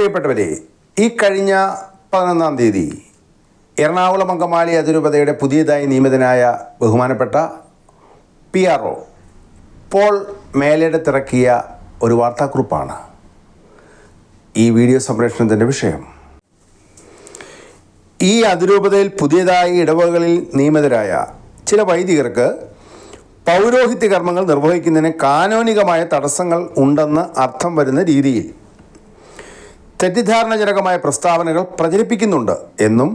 പ്രിയപ്പെട്ടവരെ ഈ കഴിഞ്ഞ പതിനൊന്നാം തീയതി എറണാകുളം അങ്കമാലി അതിരൂപതയുടെ പുതിയതായി നിയമിതനായ ബഹുമാനപ്പെട്ട പി ആർ ഒ പോൾ മേലെടുത്തിറക്കിയ ഒരു വാർത്താക്കുറിപ്പാണ്. ഈ വീഡിയോ സംപ്രേഷണത്തിന്റെ വിഷയം. ഈ അതിരൂപതയിൽ പുതിയതായി ഇടവകളിൽ നിയമിതരായ ചില വൈദികർക്ക് പൗരോഹിത്യ കർമ്മങ്ങൾ നിർവഹിക്കുന്നതിന് കാനോനികമായ തടസ്സങ്ങൾ ഉണ്ടെന്ന് അർത്ഥം വരുന്ന രീതിയിൽ തെറ്റിദ്ധാരണജനകമായ പ്രസ്താവനകൾ പ്രചരിപ്പിക്കുന്നുണ്ട് എന്നും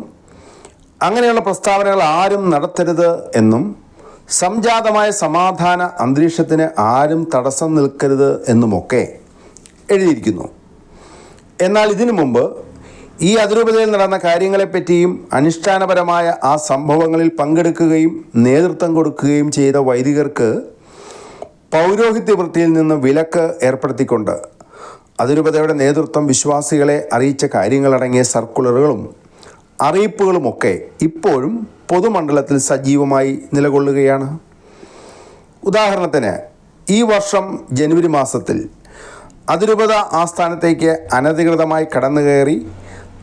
അങ്ങനെയുള്ള പ്രസ്താവനകൾ ആരും നടത്തരുത് എന്നും സംജാതമായ സമാധാന അന്തരീക്ഷത്തിന് ആരും തടസ്സം നിൽക്കരുത് എന്നുമൊക്കെ എഴുതിയിരിക്കുന്നു. എന്നാൽ ഇതിനു മുമ്പ് ഈ അതിരൂപതയിൽ നടന്ന കാര്യങ്ങളെപ്പറ്റിയും അനുഷ്ഠാനപരമായ ആ സംഭവങ്ങളിൽ പങ്കെടുക്കുകയും നേതൃത്വം കൊടുക്കുകയും ചെയ്ത വൈദികർക്ക് പൗരോഹിത്യ വൃത്തിയിൽ നിന്ന് വിലക്ക് ഏർപ്പെടുത്തിക്കൊണ്ട് അതിരൂപതയുടെ നേതൃത്വം വിശ്വാസികളെ അറിയിച്ച കാര്യങ്ങളടങ്ങിയ സർക്കുലറുകളും അറിയിപ്പുകളുമൊക്കെ ഇപ്പോഴും പൊതുമണ്ഡലത്തിൽ സജീവമായി നിലകൊള്ളുകയാണ്. ഉദാഹരണത്തിന് ഈ വർഷം ജനുവരി മാസത്തിൽ അതിരൂപത ആസ്ഥാനത്തേക്ക് അനധികൃതമായി കടന്നുകയറി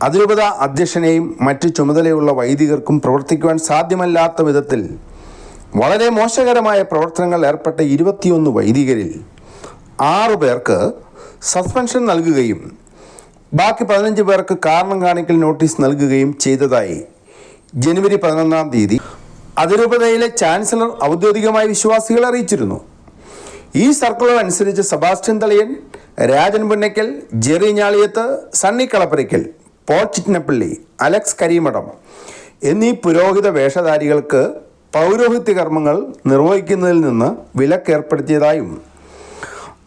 അതിരൂപത അധ്യക്ഷനെയും മറ്റ് ചുമതലയുള്ള വൈദികർക്കും പ്രവർത്തിക്കുവാൻ സാധ്യമല്ലാത്ത വിധത്തിൽ വളരെ മോശകരമായ പ്രവർത്തനങ്ങൾ ഏർപ്പെട്ട ഇരുപത്തിയൊന്ന് വൈദികരിൽ ആറു പേർക്ക് സസ്പെൻഷൻ നൽകുകയും ബാക്കി പതിനഞ്ച് പേർക്ക് കാരണം കാണിക്കൽ നോട്ടീസ് നൽകുകയും ചെയ്തതായി ജനുവരി പതിനൊന്നാം തീയതി അതിരൂപതയിലെ ചാൻസലർ ഔദ്യോഗികമായി വിശ്വാസികളെ അറിയിച്ചിരുന്നു. ഈ സർക്കുലർ അനുസരിച്ച് Sebastian Thaliyan Rajan Punnakkal Jerry Njaliyath Sunny Kalapparakkal Paul Chittinappilly Alex Karimattam എന്നീ പുരോഹിത വേഷധാരികൾക്ക് പൗരോഹിത്യ കർമ്മങ്ങൾ നിർവഹിക്കുന്നതിൽ നിന്ന് വിലക്കേർപ്പെടുത്തിയതായും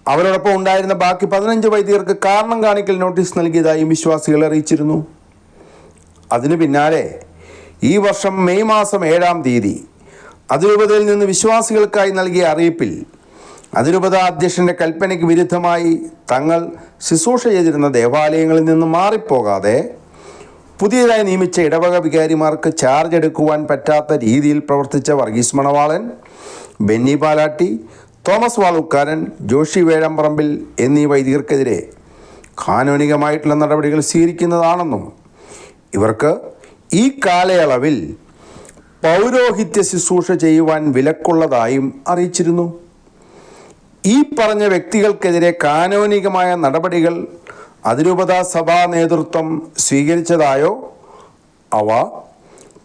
അവരോടൊപ്പം ഉണ്ടായിരുന്ന ബാക്കി പതിനഞ്ച് വൈദികർക്ക് കാരണം കാണിക്കൽ നോട്ടീസ് നൽകിയതായും വിശ്വാസികൾ അറിയിച്ചിരുന്നു. അതിനു പിന്നാലെ ഈ വർഷം മെയ് മാസം ഏഴാം തീയതി അതിരൂപതയിൽ നിന്ന് വിശ്വാസികൾക്കായി നൽകിയ അറിയിപ്പിൽ അതിരൂപത അധ്യക്ഷന്റെ കൽപ്പനയ്ക്ക് വിരുദ്ധമായി തങ്ങൾ ശുശ്രൂഷ ചെയ്തിരുന്ന ദേവാലയങ്ങളിൽ നിന്ന് മാറിപ്പോകാതെ പുതിയതായി നിയമിച്ച ഇടവക വികാരിമാർക്ക് ചാർജ് എടുക്കുവാൻ പറ്റാത്ത രീതിയിൽ പ്രവർത്തിച്ച വർഗീസ് മണവാളൻ ബെന്നി പാലാട്ടി തോമസ് വാളുക്കാരൻ ജോഷി വേഴമ്പറമ്പിൽ എന്നീ വൈദികർക്കെതിരെ കാനോനികമായിട്ടുള്ള നടപടികൾ സ്വീകരിക്കുന്നതാണെന്നും ഇവർക്ക് ഈ കാലയളവിൽ പൗരോഹിത്യ ശുശ്രൂഷ ചെയ്യുവാൻ വിലക്കുള്ളതായും അറിയിച്ചിരുന്നു. ഈ പറഞ്ഞ വ്യക്തികൾക്കെതിരെ കാനോനികമായ നടപടികൾ അതിരൂപത സഭാ നേതൃത്വം സ്വീകരിച്ചതായോ അവ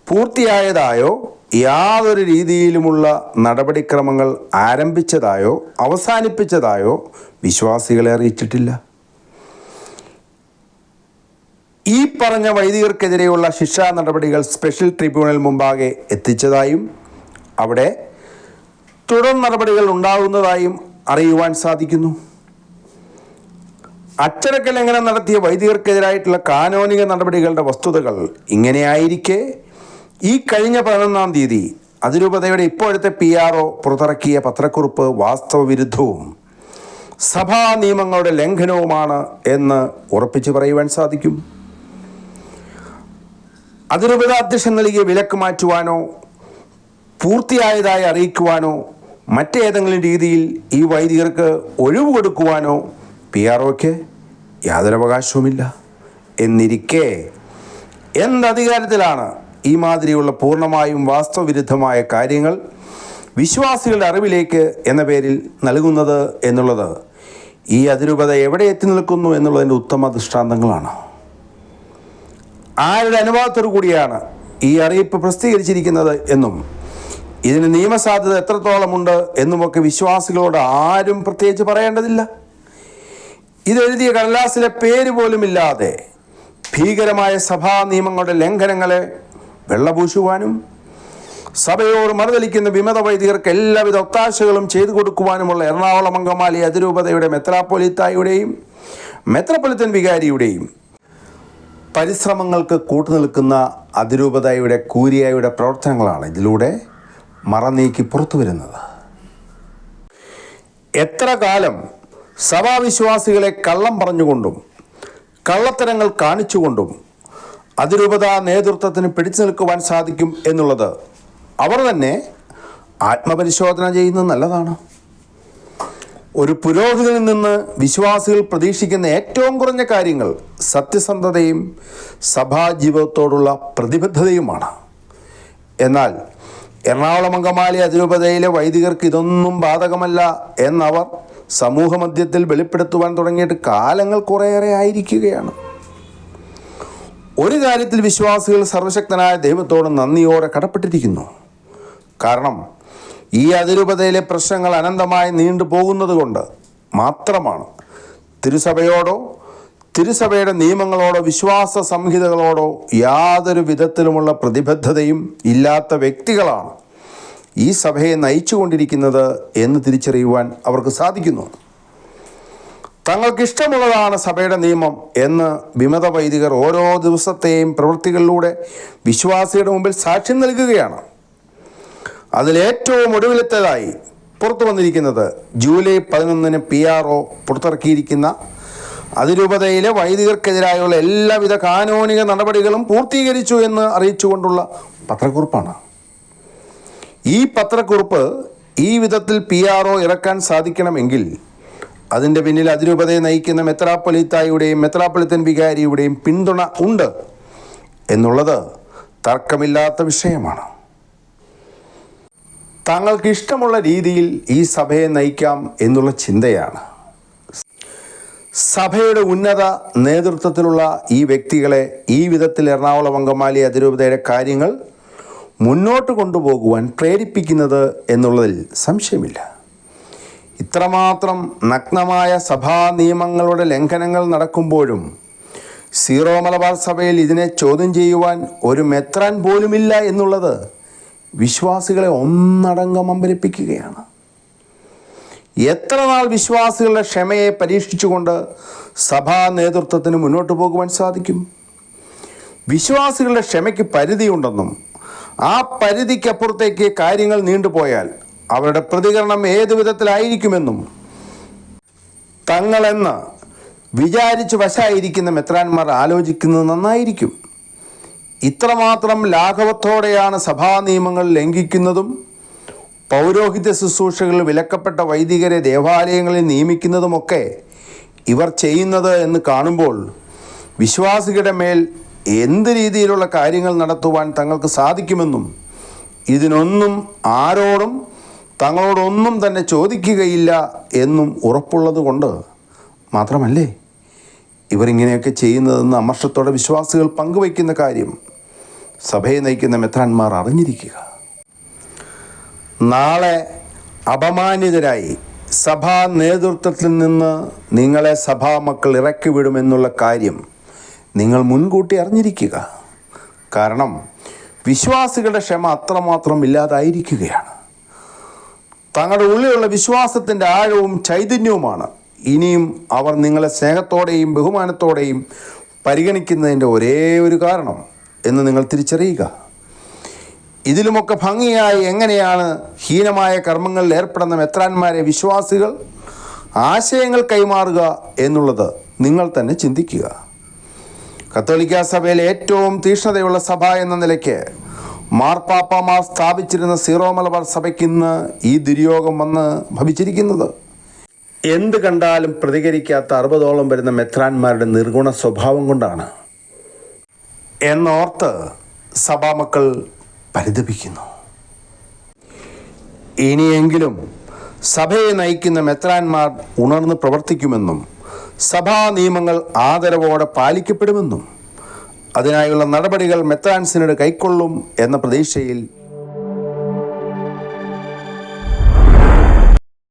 പൂർത്തിയായതായോ യാതൊരു രീതിയിലുമുള്ള നടപടിക്രമങ്ങൾ ആരംഭിച്ചതായോ അവസാനിപ്പിച്ചതായോ വിശ്വാസികളെ അറിയിച്ചിട്ടില്ല. ഈ പറഞ്ഞ വൈദികർക്കെതിരെയുള്ള ശിക്ഷാ നടപടികൾ സ്പെഷ്യൽ ട്രിബ്യൂണൽ മുമ്പാകെ എത്തിച്ചതായും അവിടെ തുടർ നടപടികൾ ഉണ്ടാകുന്നതായും അറിയുവാൻ സാധിക്കുന്നു. അച്ചടക്കലംഘനം നടത്തിയ വൈദികർക്കെതിരായിട്ടുള്ള കാനോനിക നടപടികളുടെ വസ്തുതകൾ ഇങ്ങനെയായിരിക്കെ ഈ കഴിഞ്ഞ പതിനൊന്നാം തീയതി അതിരൂപതയുടെ ഇപ്പോഴത്തെ പി ആർ ഒ പുറത്തിറക്കിയ പത്രക്കുറിപ്പ് വാസ്തവവിരുദ്ധവും സഭാ നിയമങ്ങളുടെ ലംഘനവുമാണ് എന്ന് ഉറപ്പിച്ചു പറയുവാൻ സാധിക്കും. അതിരൂപത അധ്യക്ഷൻ നൽകിയ വിലക്ക് മാറ്റുവാനോ പൂർത്തിയായതായി അറിയിക്കുവാനോ മറ്റേതെങ്കിലും രീതിയിൽ ഈ വൈദികർക്ക് ഒഴിവ് കൊടുക്കുവാനോ പി ആർ ഒക്ക് യാതൊരവകാശവുമില്ല. എന്നിരിക്കെ എന്തധികാരത്തിലാണ് ഈ മാതിരിയുള്ള പൂർണമായും വാസ്തവവിരുദ്ധമായ കാര്യങ്ങൾ വിശ്വാസികളുടെ അറിവിലേക്ക് എന്ന പേരിൽ നൽകുന്നത് എന്നുള്ളത് ഈ അതിരൂപത എവിടെ എത്തി നിൽക്കുന്നു എന്നുള്ളതിന്റെ ഉത്തമ ദൃഷ്ടാന്തങ്ങളാണ്. ആരുടെ അനുവാദത്തോടു കൂടിയാണ് ഈ അറിയിപ്പ് പ്രസിദ്ധീകരിച്ചിരിക്കുന്നത് എന്നും ഇതിന് നിയമസാധ്യത എത്രത്തോളമുണ്ട് എന്നുമൊക്കെ വിശ്വാസികളോട് ആരും പ്രത്യേകിച്ച് പറയേണ്ടതില്ല. ഇതെഴുതിയ കടലാസിലെ പേര് പോലുമില്ലാതെ ഭീകരമായ സഭാ നിയമങ്ങളുടെ ലംഘനങ്ങളെ വെള്ളപൂശുവാനും സഭയോട് മറുതലിക്കുന്ന വിമത വൈദികർക്ക് എല്ലാവിധ ഒത്താശകളും ചെയ്തു കൊടുക്കുവാനുമുള്ള എറണാകുളം അങ്കമാലി അതിരൂപതയുടെ മെത്രാപ്പൊലിത്തായുടെയും മെത്രപ്പൊലിത്തൻ വികാരിയുടെയും പരിശ്രമങ്ങൾക്ക് കൂട്ടുനിൽക്കുന്ന അതിരൂപതയുടെ കൂരിയായുടെ പ്രവർത്തനങ്ങളാണ് ഇതിലൂടെ മറനീക്കി പുറത്തു വരുന്നത്. എത്ര കാലം സഭാവിശ്വാസികളെ കള്ളം പറഞ്ഞുകൊണ്ടും കള്ളത്തരങ്ങൾ കാണിച്ചുകൊണ്ടും അതിരൂപത നേതൃത്വത്തിന് പിടിച്ചു നിൽക്കുവാൻ സാധിക്കും എന്നുള്ളത്. അവർ തന്നെ ആത്മപരിശോധന ചെയ്യുന്നത് നല്ലതാണ്. ഒരു പുരോഹിതനിൽ നിന്ന് വിശ്വാസികൾ പ്രതീക്ഷിക്കുന്ന ഏറ്റവും കുറഞ്ഞ കാര്യങ്ങൾ സത്യസന്ധതയും സഭാജീവിതത്തോടുള്ള പ്രതിബദ്ധതയുമാണ്. എന്നാൽ എറണാകുളം അങ്കമാലി അതിരൂപതയിലെ വൈദികർക്ക് ഇതൊന്നും ബാധകമല്ല എന്നവർ സമൂഹമധ്യത്തിൽ വെളിപ്പെടുത്തുവാൻ തുടങ്ങിയിട്ട് കാലങ്ങൾ കുറേയേറെ ആയിരിക്കുകയാണ്. ഒരു കാര്യത്തിൽ വിശ്വാസികൾ സർവശക്തനായ ദൈവത്തോട് നന്ദിയോടെ കടപ്പെട്ടിരിക്കുന്നു. കാരണം ഈ അതിരൂപതയിലെ പ്രശ്നങ്ങൾ അനന്തമായി നീണ്ടു പോകുന്നത് കൊണ്ട് മാത്രമാണ് തിരുസഭയോടോ തിരുസഭയുടെ നിയമങ്ങളോടോ വിശ്വാസ സംഹിതകളോടോ യാതൊരു വിധത്തിലുമുള്ള പ്രതിബദ്ധതയും ഇല്ലാത്ത വ്യക്തികളാണ് ഈ സഭയെ നയിച്ചുകൊണ്ടിരിക്കുന്നത് എന്ന് തിരിച്ചറിയുവാൻ അവർക്ക് സാധിക്കുന്നു. തങ്ങൾക്കിഷ്ടമുള്ളതാണ് സഭയുടെ നിയമം എന്ന് വിമത വൈദികർ ഓരോ ദിവസത്തെയും പ്രവൃത്തികളിലൂടെ വിശ്വാസിയുടെ മുമ്പിൽ സാക്ഷ്യം നൽകുകയാണ്. അതിലേറ്റവും ഒടുവിലത്തേതായി പുറത്തു വന്നിരിക്കുന്നത് ജൂലൈ പതിനൊന്നിന് പി ആർ ഒ പുറത്തിറക്കിയിരിക്കുന്ന അതിരൂപതയിലെ വൈദികർക്കെതിരായുള്ള എല്ലാവിധ കാനോനിക നടപടികളും പൂർത്തീകരിച്ചു എന്ന് അറിയിച്ചുകൊണ്ടുള്ള പത്രക്കുറിപ്പാണ്. ഈ പത്രക്കുറിപ്പ് ഈ വിധത്തിൽ പി ആർ ഒ ഇറക്കാൻ സാധിക്കണമെങ്കിൽ അതിന്റെ പിന്നിൽ അതിരൂപതയെ നയിക്കുന്ന മെത്രാപ്പൊലിത്തായുടെയും മെത്രാപ്പൊലിത്തൻ വികാരിയുടെയും പിന്തുണ ഉണ്ട് എന്നുള്ളത് തർക്കമില്ലാത്ത വിഷയമാണ്. താങ്കൾക്ക് ഇഷ്ടമുള്ള രീതിയിൽ ഈ സഭയെ നയിക്കാം എന്നുള്ള ചിന്തയാണ്. സഭയുടെ ഉന്നത നേതൃത്വത്തിലുള്ള ഈ വ്യക്തികളെ ഈ വിധത്തിൽ എറണാകുളം അങ്കമാലി അതിരൂപതയുടെ കാര്യങ്ങൾ മുന്നോട്ട് കൊണ്ടുപോകുവാൻ പ്രേരിപ്പിക്കുന്നത് എന്നുള്ളതിൽ സംശയമില്ല. ഇത്രമാത്രം നഗ്നമായ സഭാ നിയമങ്ങളുടെ ലംഘനങ്ങൾ നടക്കുമ്പോഴും സീറോ മലബാർ സഭയിൽ ഇതിനെ ചോദ്യം ചെയ്യുവാൻ ഒരു മെത്രാൻ പോലുമില്ല എന്നുള്ളത് വിശ്വാസികളെ ഒന്നടങ്കം അമ്പരിപ്പിക്കുകയാണ്. എത്ര നാൾ വിശ്വാസികളുടെ ക്ഷമയെ പരീക്ഷിച്ചുകൊണ്ട് സഭാ നേതൃത്വത്തിന് മുന്നോട്ട് പോകുവാൻ സാധിക്കും? വിശ്വാസികളുടെ ക്ഷമയ്ക്ക് പരിധിയുണ്ടെന്നും ആ പരിധിക്കപ്പുറത്തേക്ക് കാര്യങ്ങൾ നീണ്ടുപോയാൽ അവരുടെ പ്രതികരണം ഏതു വിധത്തിലായിരിക്കുമെന്നും തങ്ങളെന്ന് വിചാരിച്ച് വശായിരിക്കുന്ന മെത്രാന്മാർ ആലോചിക്കുന്നത് നന്നായിരിക്കും. ഇത്രമാത്രം ലാഘവത്തോടെയാണ് സഭാ നിയമങ്ങൾ ലംഘിക്കുന്നതും പൗരോഹിത്യ ശുശ്രൂഷകളിൽ വിലക്കപ്പെട്ട വൈദികരെ ദേവാലയങ്ങളിൽ നിയമിക്കുന്നതുമൊക്കെ ഇവർ ചെയ്യുന്നത് എന്ന് കാണുമ്പോൾ വിശ്വാസികളുടെ മേൽ എന്ത് രീതിയിലുള്ള കാര്യങ്ങൾ നടത്തുവാൻ തങ്ങൾക്ക് സാധിക്കുമെന്നും ഇതിനൊന്നും ആരോടും തങ്ങളോടൊന്നും തന്നെ ചോദിക്കുകയില്ല എന്നും ഉറപ്പുള്ളത് കൊണ്ട് മാത്രമല്ലേ? ഇവരിങ്ങനെയൊക്കെ ചെയ്യുന്നതെന്ന് അമർഷത്തോടെ വിശ്വാസികൾ പങ്കുവയ്ക്കുന്ന കാര്യം സഭയെ നയിക്കുന്ന മെത്രാന്മാർ അറിഞ്ഞിരിക്കുക. നാളെ അപമാനിതരായി സഭാ നേതൃത്വത്തിൽ നിന്ന് നിങ്ങളെ സഭാ മക്കൾ ഇറക്കി വിടുമെന്നുള്ള കാര്യം നിങ്ങൾ മുൻകൂട്ടി അറിഞ്ഞിരിക്കുക. കാരണം വിശ്വാസികളുടെ ക്ഷമ അത്രമാത്രം ഇല്ലാതായിരിക്കുകയാണ്. തങ്ങളുടെ ഉള്ളിലുള്ള വിശ്വാസത്തിന്റെ ആഴവും ചൈതന്യവുമാണ്. ഇനിയും അവർ നിങ്ങളെ സ്നേഹത്തോടെയും ബഹുമാനത്തോടെയും പരിഗണിക്കുന്നതിന്റെ ഒരേ ഒരു കാരണം എന്ന് നിങ്ങൾ തിരിച്ചറിയുക. ഇതിലുമൊക്കെ ഭംഗിയായി എങ്ങനെയാണ് ഹീനമായ കർമ്മങ്ങളിൽ ഏർപ്പെടുന്ന മെത്രാന്മാരെ വിശ്വാസികൾ ആശയങ്ങൾ കൈമാറുക എന്നുള്ളത് നിങ്ങൾ തന്നെ ചിന്തിക്കുക. കത്തോലിക്ക സഭയിലെ ഏറ്റവും തീക്ഷ്ണതയുള്ള സഭ എന്ന നിലയ്ക്ക് മാർപ്പാപ്പമാർ സ്ഥാപിച്ചിരുന്ന സീറോ മലബാർ സഭയ്ക്ക് ഇന്ന് ഈ ദുര്യോഗം വന്ന് ഭവിച്ചിരിക്കുന്നത്. എന്ത് കണ്ടാലും പ്രതികരിക്കാത്ത അറുപതോളം വരുന്ന മെത്രാന്മാരുടെ നിർഗുണ സ്വഭാവം കൊണ്ടാണ്. എന്നോർത്ത് സഭാമക്കൾ പരിതപിക്കുന്നു. ഇനിയെങ്കിലും സഭയെ നയിക്കുന്ന മെത്രാന്മാർ ഉണർന്ന് പ്രവർത്തിക്കുമെന്നും സഭാ നിയമങ്ങൾ ആദരവോടെ പാലിക്കപ്പെടുമെന്നും അതിനായുള്ള നടപടികൾ മെത്രാൻസിനോട് കൈക്കൊള്ളും എന്ന പ്രതീക്ഷയിൽ